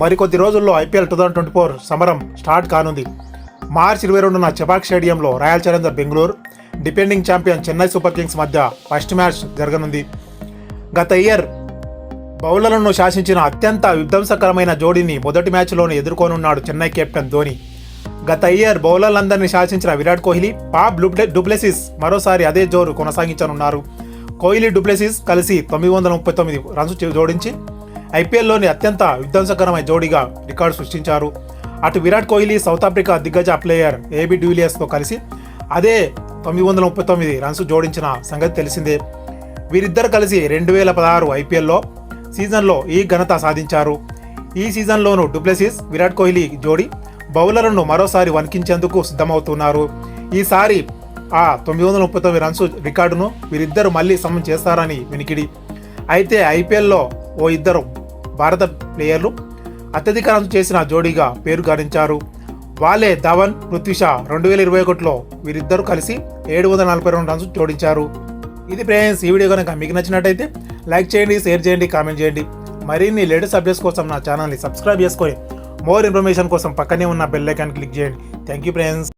మరికొద్ది రోజుల్లో IPL two thousand twenty four సమరం స్టార్ట్ కానుంది. మార్చి ఇరవై రెండున చెపాక్ స్టేడియంలో royal challenger Bengaluru defending champion Chennai super kings మధ్య ఫస్ట్ మ్యాచ్ జరగనుంది. గత ఇయర్ బౌలర్లను శాసించిన అత్యంత విధ్వంసకరమైన జోడీని మొదటి మ్యాచ్లోనే ఎదుర్కోనున్నాడు చెన్నై కెప్టెన్ ధోని. గత ఇయర్ బౌలర్లందరినీ శాసించిన విరాట్ కోహ్లీ పాప్ డుప్లె డుప్లెసిస్ మరోసారి అదే జోరు కొనసాగించనున్నారు. కోహ్లీ డుప్లెసిస్ కలిసి తొమ్మిది వందల ముప్పై తొమ్మిది రన్స్ జోడించి ఐపీఎల్లోని అత్యంత విధ్వంసకరమైన జోడీగా రికార్డు సృష్టించారు. అటు విరాట్ కోహ్లీ సౌత్ ఆఫ్రికా దిగ్గజ ప్లేయర్ ఏబి డ్యూలియర్స్తో కలిసి అదే తొమ్మిది వందల ముప్పై తొమ్మిది రన్స్ జోడించిన సంగతి తెలిసిందే. వీరిద్దరు కలిసి రెండు వేల పదహారు ఐపీఎల్లో సీజన్లో ఈ ఘనత సాధించారు. ఈ సీజన్లోనూ డుప్లెసిస్ విరాట్ కోహ్లీ జోడీ బౌలర్లను మరోసారి వణికించేందుకు సిద్ధమవుతున్నారు. ఈసారి ఆ తొమ్మిది వందల ముప్పై తొమ్మిది రన్స్ రికార్డును వీరిద్దరు మళ్ళీ సమం చేస్తారని వినికిడి. అయితే ఐపీఎల్లో ఓ ఇద్దరు భారత ప్లేయర్లు అత్యధిక రన్స్ చేసిన జోడీగా పేరు గడించారు వాళ్ళే ధవన్ పృథ్వీషా రెండు వేల ఇరవై ఒకటిలో వీరిద్దరూ కలిసి ఏడు వందల నలభై రెండు రన్స్ జోడించారు. ఇది ఫ్రెండ్స్ ఈ వీడియో కనుక మీకు నచ్చినట్టయితే లైక్ చేయండి షేర్ చేయండి కామెంట్ చేయండి. మరిన్ని లేటెస్ట్ అప్డేట్స్ కోసం నా ఛానల్ని సబ్స్క్రైబ్ చేసుకొని మోర్ ఇన్ఫర్మేషన్ కోసం పక్కనే ఉన్న బెల్ ఐకాన్ క్లిక్ చేయండి. Thank you friends.